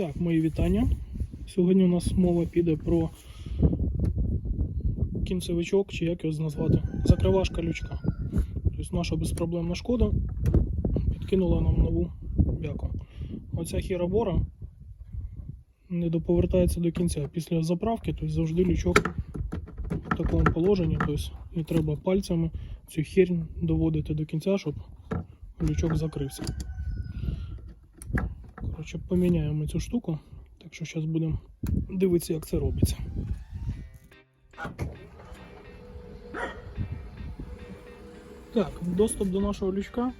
Так, мої вітання. Сьогодні у нас мова піде про кінцевичок, чи як його назвати, закривашка лючка. Тобто наша безпроблемна шкода підкинула нам нову бяку. Оця хіробора не доповертається до кінця. Після заправки тобто завжди лючок в такому положенні. Тобто і треба пальцями цю хернь доводити до кінця, щоб лючок закрився. Коротше, поміняємо цю штуку. Так що зараз будемо дивитися, як це робиться. Так, доступ до нашого лючка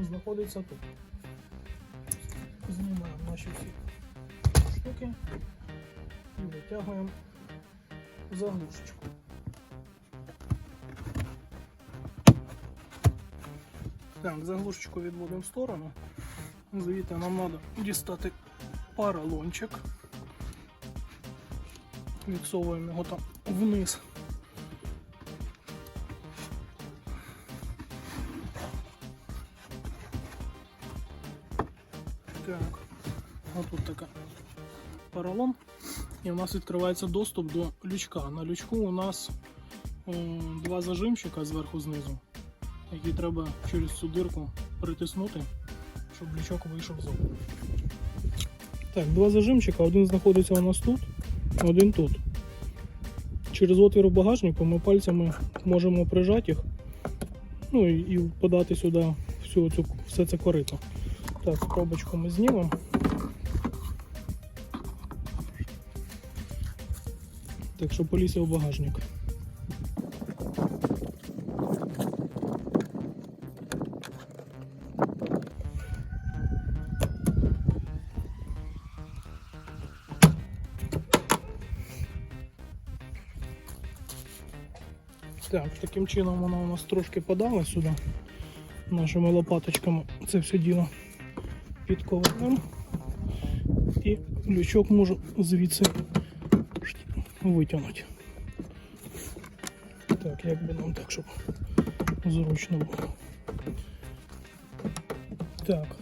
знаходиться тут. Знімаємо наші всі штуки і витягуємо заглушечку. Так, заглушечку відводимо в сторону. Звідти нам треба дістати поролончик. Відсовуємо його там вниз. Так, отут така поролон. І у нас відкривається доступ до лючка. На лючку у нас е, два зажимчика зверху знизу, які треба через цю дирку притиснути щоб лючок вийшов з оку. Так, два зажимчика, один знаходиться у нас тут, один тут. Через отвір у багажнику ми пальцями можемо прижати їх, ну і, і подати сюди всю цю, все це корито. Так, пробочку ми знімемо. Так що полізся у багажник. Так, таким чином вона у нас трошки подала сюди. Нашими лопаточками це все діло підковернемо. І лючок можу звідси витягнути. Так, як би нам так, щоб зручно було. Так.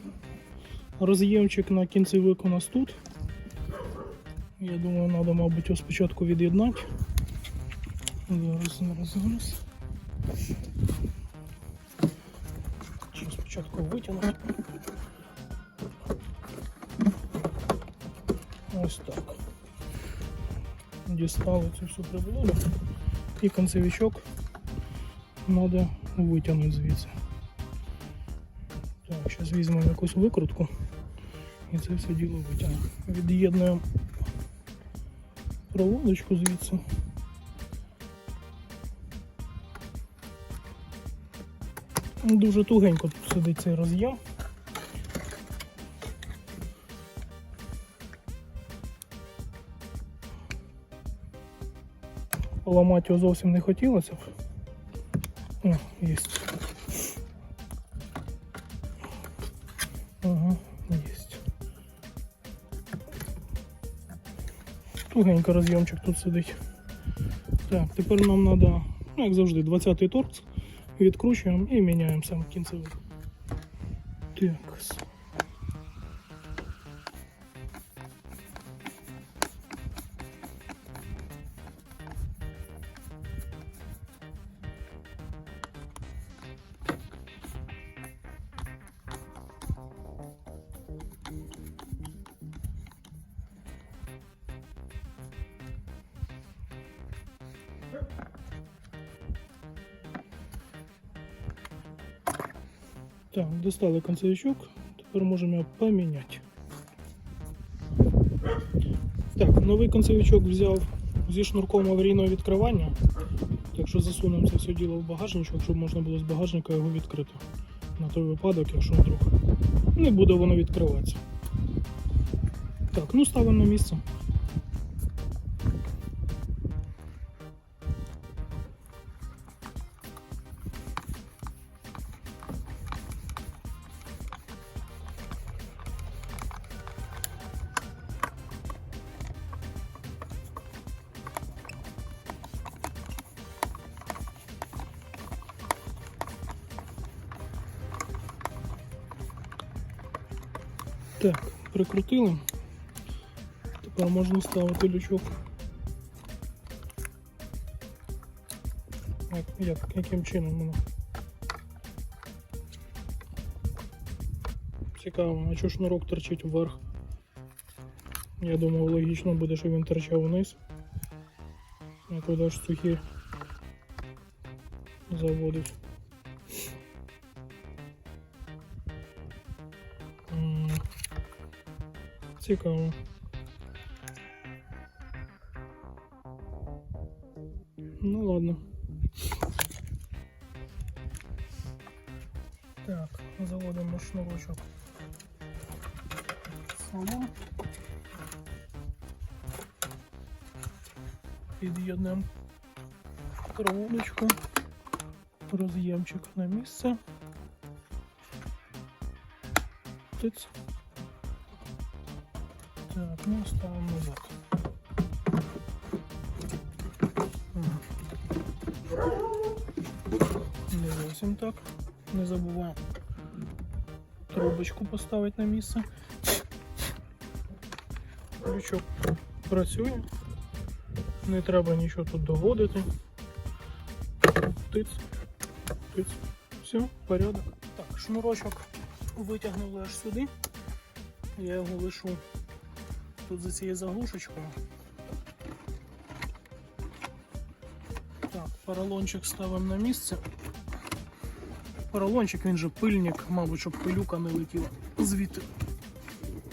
Роз'ємчик на кінцевик у нас тут. Я думаю, треба, мабуть, його спочатку від'єднати. Зараз, зараз, зараз. Чи спочатку витягнути. Ось так. Дістали цю всю приблуду. І концевичок треба витягнути звідси. Так, зараз візьмемо якусь викрутку і це все діло витягнемо. Від'єднуємо проводочку звідси. Дуже тугенько тут сидить цей роз'єм. Поламати його зовсім не хотілося б. О, є. Ага, є. Тугенько роз'ємчик тут сидить. Так, тепер нам треба, ну як завжди, 20-й торц відкручуємо і міняємо сам кінцевий. Так. Так, достали концевичок, тепер можемо його поміняти. Так, новий концевичок взяв зі шнурком аварійного відкривання. Так що засунемо це все діло в багажничок, щоб можна було з багажника його відкрити. На той випадок, якщо вдруг не буде воно відкриватися. Так, ну ставимо на місце. Прикрутили. Тепер можна ставити лючок. Як, як, яким чином воно? Цікаво, а чого шнурок торчить вверх? Я думав, логічно буде, що він торчав вниз. А туди ж сухі заводить. Цікаво. Ну ладно. Так, заводимо шнурочок. Салон. Під'єднемо коробочку, роз'ємчик на місце. Тиц. Так, ну ставимо назад. Не зовсім так. Не забуваємо трубочку поставити на місце. Крючок працює. Не треба нічого тут доводити. Тиц, тиц. Все, порядок. Так, шнурочок витягнули аж сюди. Я його лишу тут за цією заглушечкою. Так, поролончик ставимо на місце. Поролончик, він же пильник, мабуть, щоб пилюка не летіла звідти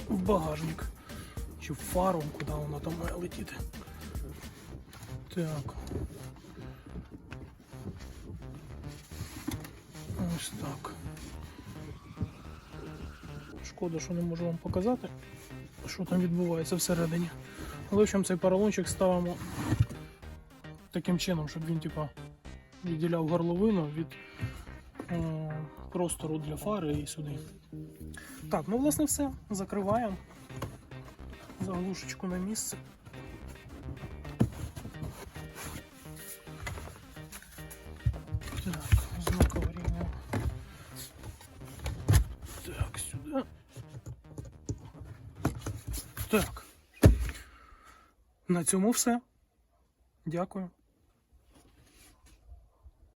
в багажник. Чи в фару, куди вона там має летіти. Так. Ось так. Шкода, що не можу вам показати, що там відбувається всередині. Але в общем цей поролончик ставимо таким чином, щоб він типа відділяв горловину від е, простору для фари і сюди. Так, ну власне все. Закриваємо заглушечку на місце. На цьому все. Дякую.